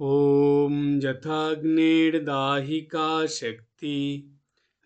ॐ यथाग्निर्दाहिका शक्ति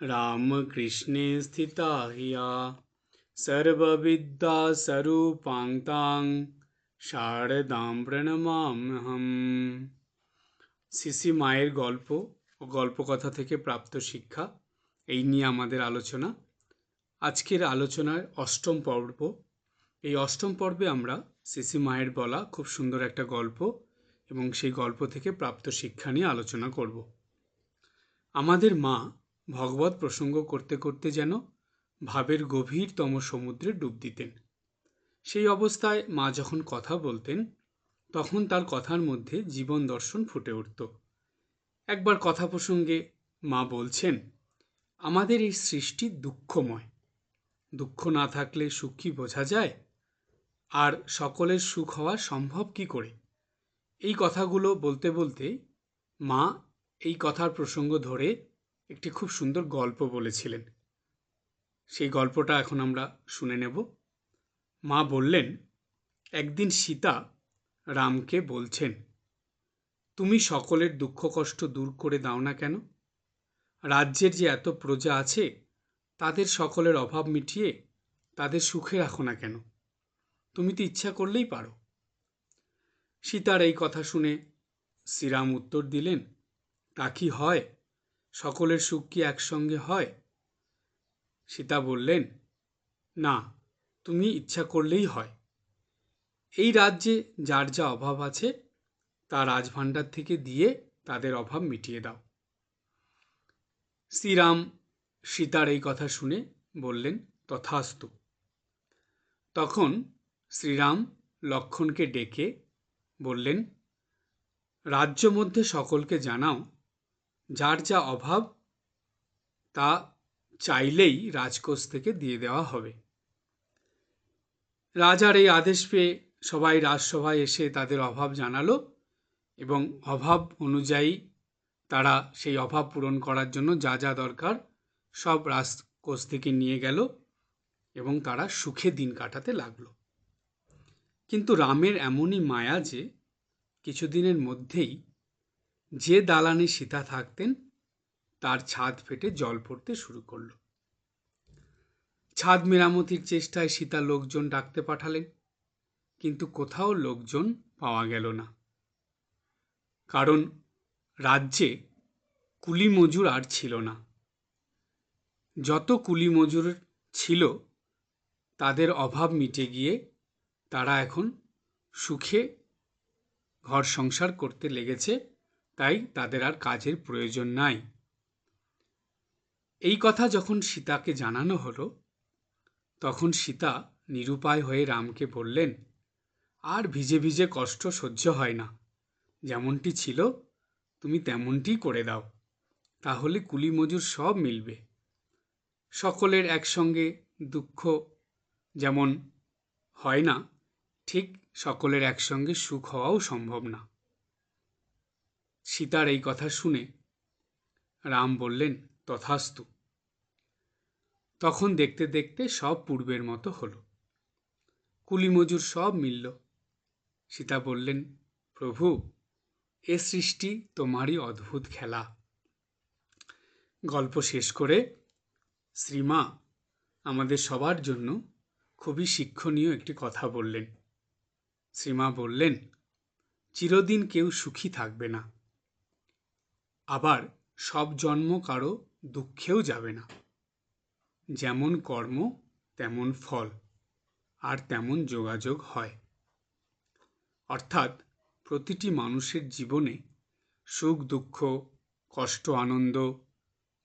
রামকৃষ্ণে স্থিতা হিয়া সর্ববিদ্যা স্বরূপাং শারদাম প্রণমাম্যহম সিসি মায়ের গল্প ও গল্পকথা থেকে প্রাপ্ত শিক্ষা এই নিয়ে আমাদের আলোচনা আজকের আলোচনার অষ্টম পর্ব এই অষ্টম পর্বে আমরা সিসি মায়ের বলা খুব সুন্দর একটা গল্প এবং সেই গল্প থেকে প্রাপ্ত শিক্ষা নিয়ে আলোচনা করব। আমাদের মা ভগবত প্রসঙ্গ করতে করতে যেন ভাবের গভীরতম সমুদ্রে ডুব দিতেন। সেই অবস্থায় মা যখন কথা বলতেন, তখন তার কথার মধ্যে জীবন দর্শন ফুটে উঠত। একবার কথা প্রসঙ্গে মা বলছেন, আমাদের এই সৃষ্টি দুঃখময়। দুঃখ না থাকলে সুখ কি বোঝা যায়? আর সকলের সুখ হওয়া সম্ভব কি করে? এই কথাগুলো বলতে বলতে মা এই কথার প্রসঙ্গ ধরে একটি খুব সুন্দর গল্প বলেছিলেন। সেই গল্পটা এখন আমরা শুনে নেব। মা বললেন, একদিন সীতা রামকে বলছেন, তুমি সকলের দুঃখ কষ্ট দূর করে দাও না কেন? রাজ্যের যে এত প্রজা আছে, তাদের সকলের অভাব মিটিয়ে তাদের সুখে রাখো না কেন? তুমি তো ইচ্ছা করলেই পারো। সীতার এই কথা শুনে শ্রীরাম উত্তর দিলেন, তা কি হয়? সকলের সুখ কি একসঙ্গে হয়? সীতা বললেন, না, তুমি ইচ্ছা করলেই হয়। এই রাজ্যে যার যা অভাব আছে, তা রাজভাণ্ডার থেকে দিয়ে তাদের অভাব মিটিয়ে দাও। শ্রীরাম সীতার এই কথা শুনে বললেন, তথাস্তু। তখন শ্রীরাম লক্ষণকে ডেকে বললেন, রাজ্য মধ্যে সকলকে জানাও, যার যা অভাব, তা চাইলেই রাজকোষ থেকে দিয়ে দেওয়া হবে। রাজার এই আদেশ পেয়ে সবাই রাজসভায় এসে তাদের অভাব জানালো এবং অভাব অনুযায়ী তারা সেই অভাব পূরণ করার জন্য যা যা দরকার সব রাজকোষ থেকে নিয়ে গেল এবং তারা সুখে দিন কাটাতে লাগল। কিন্তু রামের এমনই মায়া যে কিছুদিনের মধ্যেই যে দালানে সীতা থাকতেন, তার ছাদ ফেটে জল পড়তে শুরু করল। ছাদ মেরামতির চেষ্টায় সীতা লোকজন ডাকতে পাঠালেন, কিন্তু কোথাও লোকজন পাওয়া গেল না। কারণ রাজ্যে কুলি মজুর আর ছিল না। যত কুলি মজুর ছিল, তাদের অভাব মিটে গিয়ে তারা এখন সুখে ঘর সংসার করতে লেগেছে, তাই তাদের আর কাজের প্রয়োজন নাই। এই কথা যখন সীতাকে জানানো হলো, তখন সীতা নিরুপায় হয়ে রামকে বললেন, আর ভিজে ভিজে কষ্ট সহ্য হয় না। যেমনটি ছিল, তুমি তেমনটি করে দাও। তাহলে কুলি মজুর সব মিলবে। সকলের একসঙ্গে দুঃখ যেমন হয় না ঠিক সকলের একসঙ্গে সুখ হওয়াও সম্ভব না। সীতার এই কথা শুনে রাম বললেন, তথাস্তু। তখন দেখতে দেখতে সব পূর্বের মতো হলো। কুলিমজুর সব মিলল। সীতা বললেন, প্রভু, এ সৃষ্টি তোমারই অদ্ভুত খেলা। গল্প শেষ করে শ্রীমা আমাদের সবার জন্য খুবই শিক্ষণীয় একটি কথা বললেন। শ্রীমা বললেন, চিরদিন কেউ সুখী থাকবে না। আবার সব জন্ম কারও দুঃখেও যাবে না। যেমন কর্ম, তেমন ফল, আর তেমন যোগাযোগ হয়। অর্থাৎ প্রতিটি মানুষের জীবনে সুখ, দুঃখ, কষ্ট, আনন্দ,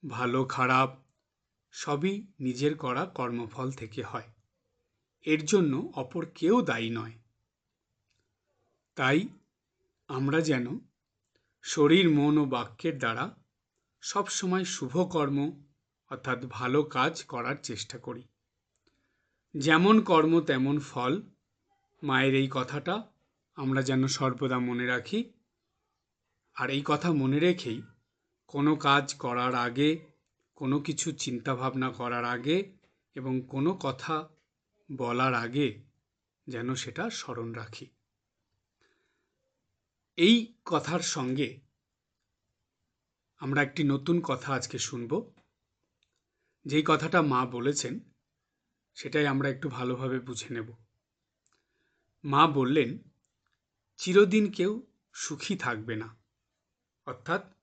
ভালো, খারাপ, সবই নিজের করা কর্মফল থেকে হয়। এর জন্য অপর কেউ দায়ী নয়। তাই আমরা যেন শরীর, মন ও বাক্যের দ্বারা সবসময় শুভকর্ম অর্থাৎ ভালো কাজ করার চেষ্টা করি। যেমন কর্ম, তেমন ফল। মায়ের এই কথাটা আমরা যেন সর্বদা মনে রাখি। আর এই কথা মনে রেখেই কোনো কাজ করার আগে, কোনো কিছু চিন্তাভাবনা করার আগে এবং কোনো কথা বলার আগে যেন সেটা স্মরণ রাখি। এই কথার সঙ্গে আমরা একটি নতুন কথা আজকে শুনব। যেই কথাটা মা বলেছেন, সেটাই আমরা একটু ভালোভাবে বুঝে নেব। মা বললেন, চিরদিন কেউ সুখী থাকবে না। অর্থাৎ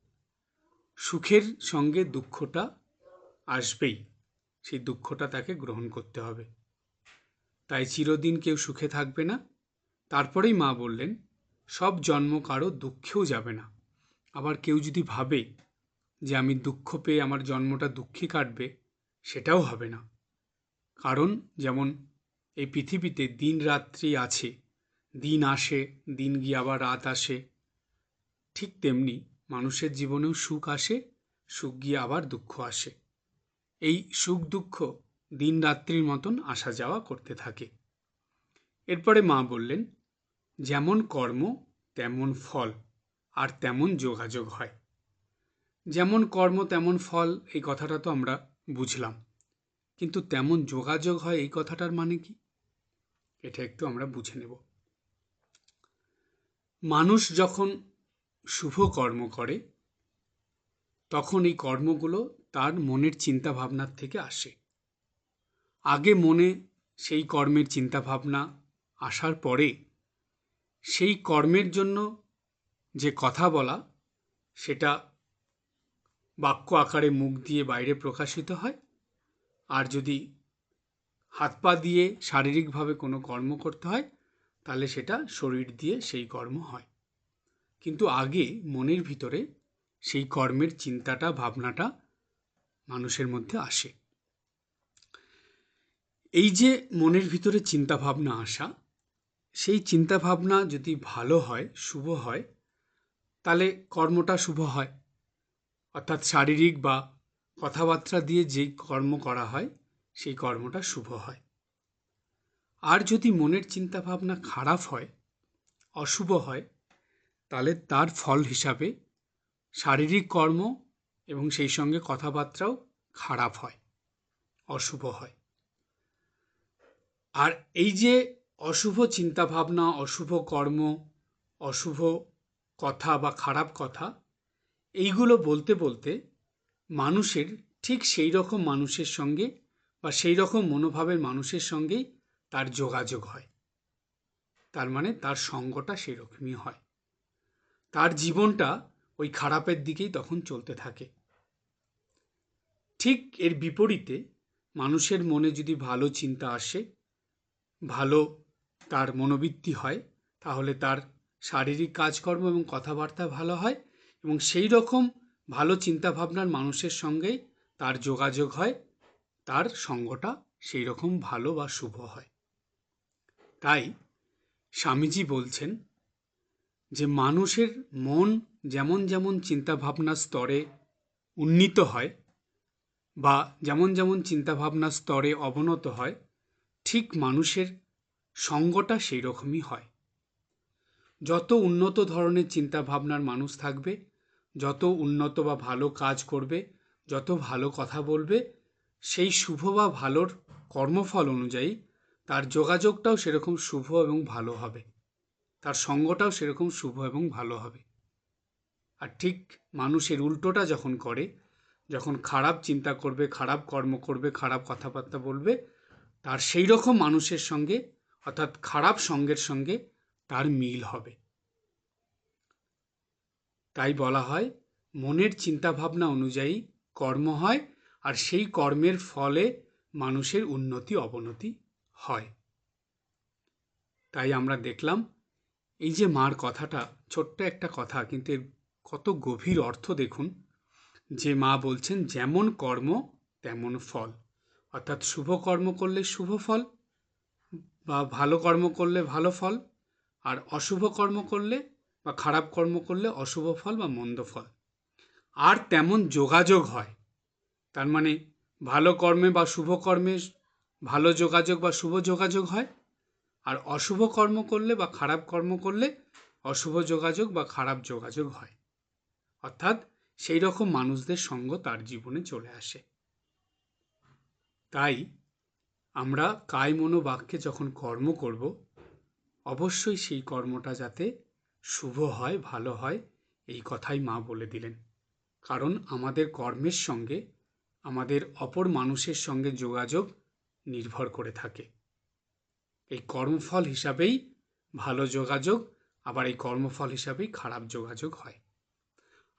সুখের সঙ্গে দুঃখটা আসবেই। সেই দুঃখটা তাকে গ্রহণ করতে হবে। তাই চিরদিন কেউ সুখে থাকবে না। তারপরেই মা বললেন সব জন্ম কারও দুঃখেও যাবে না। আবার কেউ যদি ভাবে যে আমি দুঃখ পেয়ে আমার জন্মটা দুঃখে কাটবে, সেটাও হবে না। কারণ যেমন এই পৃথিবীতে দিন রাত্রি আছে, দিন আসে, দিন গিয়ে আবার রাত আসে, ঠিক তেমনি মানুষের জীবনেও সুখ আসে, সুখ গিয়ে আবার দুঃখ আসে। এই সুখ দুঃখ দিন রাত্রির মতন আসা যাওয়া করতে থাকে। এরপরে মা বললেন যেমন কর্ম, তেমন ফল, আর তেমন যোগাযোগ হয়। যেমন কর্ম, তেমন ফল, এই কথাটা তো আমরা বুঝলাম। কিন্তু তেমন যোগাযোগ হয় এই কথাটার মানে কি? এটা একটু আমরা বুঝে নেব। মানুষ যখন শুভ কর্ম করে, তখন এই কর্মগুলো তার মনের চিন্তা ভাবনার থেকে আসে। আগে মনে সেই কর্মের চিন্তা ভাবনা আসার পরে সেই কর্মের জন্য যে কথা বলা, সেটা বাক্য আকারে মুখ দিয়ে বাইরে প্রকাশিত হয়। আর যদি হাত পা দিয়ে শারীরিকভাবে কোনো কর্ম করতে হয়, তাহলে সেটা শরীর দিয়ে সেই কর্ম হয়। কিন্তু আগে মনের ভিতরে সেই কর্মের চিন্তাটা, ভাবনাটা মানুষের মধ্যে আসে। এই যে মনের ভিতরে চিন্তা ভাবনা আসা সেই চিন্তা ভাবনা যদি ভালো হয়, শুভ হয়, তাহলে কর্মটা শুভ হয়। অর্থাৎ শারীরিক বা কথাবার্তা দিয়ে যেই কর্ম করা হয়, সেই কর্মটা শুভ হয়। আর যদি মনের চিন্তা ভাবনা খারাপ হয়, অশুভ হয়, তাহলে তার ফল হিসাবে শারীরিক কর্ম এবং সেই সঙ্গে কথাবার্তাও খারাপ হয়, অশুভ হয়। আর এই যে অশুভ চিন্তাভাবনা, অশুভ কর্ম, অশুভ কথা বা খারাপ কথা, এইগুলো বলতে বলতে মানুষের ঠিক সেই রকম মানুষের সঙ্গে বা সেই রকম মনোভাবের মানুষের সঙ্গেই তার যোগাযোগ হয়। তার মানে তার সঙ্গটা সেরকমই হয়। তার জীবনটা ওই খারাপের দিকেই তখন চলতে থাকে। ঠিক এর বিপরীতে মানুষের মনে যদি ভালো চিন্তা আসে, ভালো তার মনোবৃত্তি হয়, তাহলে তার শারীরিক কাজকর্ম এবং কথাবার্তা ভালো হয় এবং সেই রকম ভালো চিন্তাভাবনার মানুষের সঙ্গেই তার যোগাযোগ হয়, তার সঙ্গটা সেই রকম ভালো বা শুভ হয়। তাই স্বামীজি বলছেন যে, মানুষের মন যেমন যেমন চিন্তাভাবনার স্তরে উন্নীত হয় বা যেমন যেমন চিন্তাভাবনার স্তরে অবনত হয়, ঠিক মানুষের সঙ্গটা সেই রকমই হয়। যত উন্নত ধরনের চিন্তাভাবনার মানুষ থাকবে, যত উন্নত বা ভালো কাজ করবে, যত ভালো কথা বলবে, সেই শুভ বা ভালোর কর্মফল অনুযায়ী তার যোগাযোগটাও সেরকম শুভ এবং ভালো হবে। তার সঙ্গটাও সেরকম শুভ এবং ভালো হবে। আর ঠিক মানুষের উল্টোটা যখন করে, যখন খারাপ চিন্তা করবে, খারাপ কর্ম করবে, খারাপ কথাবার্তা বলবে, তার সেই রকম মানুষের সঙ্গে অর্থাৎ খারাপ সঙ্গের সঙ্গে তার মিল হবে। তাই বলা হয়, মনের চিন্তাভাবনা অনুযায়ী কর্ম হয় আর সেই কর্মের ফলে মানুষের উন্নতি, অবনতি হয়। তাই আমরা দেখলাম, এই যে মার কথাটা, ছোট্ট একটা কথা, কিন্তু এর কত গভীর অর্থ দেখুন, যে মা বলছেন, যেমন কর্ম, তেমন ফল। অর্থাৎ শুভ কর্ম করলে শুভ ফল বা ভালো কর্ম করলে ভালো ফল, আর অশুভ কর্ম করলে বা খারাপ কর্ম করলে অশুভ ফল বা মন্দ ফল। আর তেমন যোগাযোগ হয়। তার মানে ভালো কর্মে বা শুভ কর্মে ভালো যোগাযোগ বা শুভ যোগাযোগ হয়, আর অশুভ কর্ম করলে বা খারাপ কর্ম করলে অশুভ যোগাযোগ বা খারাপ যোগাযোগ হয়। অর্থাৎ সেই রকম মানুষদের সঙ্গ তার জীবনে চলে আসে। তাই আমরা কায় মনোবাক্যে যখন কর্ম করব, অবশ্যই সেই কর্মটা যাতে শুভ হয়, ভালো হয়, এই কথাই মা বলে দিলেন। কারণ আমাদের কর্মের সঙ্গে, আমাদের অপর মানুষের সঙ্গে যোগাযোগ নির্ভর করে থাকে। এই কর্মফল হিসাবেই ভালো যোগাযোগ, আবার এই কর্মফল হিসাবেই খারাপ যোগাযোগ হয়।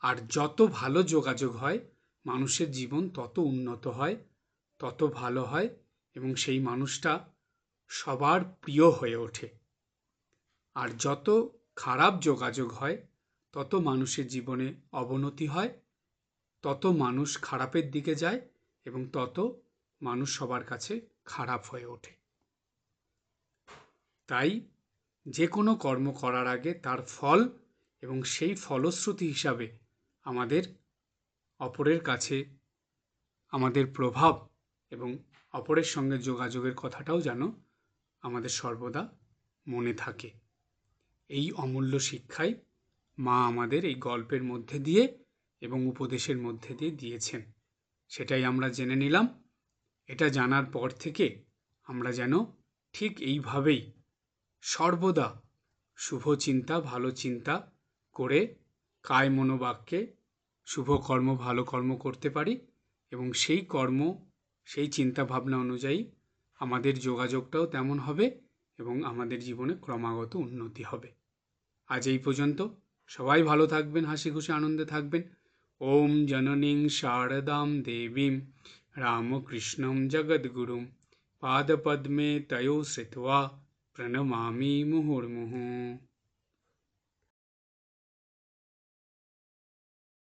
আর যত ভালো যোগাযোগ হয়, মানুষের জীবন তত উন্নত হয়, তত ভালো হয় এবং সেই মানুষটা সবার প্রিয় হয়ে ওঠে। আর যত খারাপ যোগাযোগ হয়, তত মানুষের জীবনে অবনতি হয়, তত মানুষ খারাপের দিকে যায় এবং তত মানুষ সবার কাছে খারাপ হয়ে ওঠে। তাই যে কোনো কর্ম করার আগে তার ফল এবং সেই ফলশ্রুতি হিসাবে আমাদের অপরের কাছে আমাদের প্রভাব এবং অপরের সঙ্গে যোগাযোগের কথাটাও যেন আমাদের সর্বদা মনে থাকে। এই অমূল্য শিক্ষাই মা আমাদের এই গল্পের মধ্যে দিয়ে এবং উপদেশের মধ্যে দিয়ে দিয়েছেন। সেটাই আমরা জেনে নিলাম। এটা জানার পর থেকে আমরা যেন ঠিক এইভাবেই সর্বদা শুভ চিন্তা, ভালো চিন্তা করে কায় মনোবাক্যে শুভ কর্ম, ভালো কর্ম করতে পারি এবং সেই কর্ম সেই চিন্তা ভাবনা অনুযায়ী আমাদের যোগাযোগটাও তেমন হবে এবং আমাদের জীবনে ক্রমাগত উন্নতি হবে। আজ এই পর্যন্ত। সবাই ভালো থাকবেন, হাসি খুশি, আনন্দে থাকবেন। ওম জননীং শারদাম দেবীম রামকৃষ্ণম জগদ্গুরুম। পাদপদ্মে তয়ো শ্রিত্বা প্রণমামি মুহুর্মুহুঃ।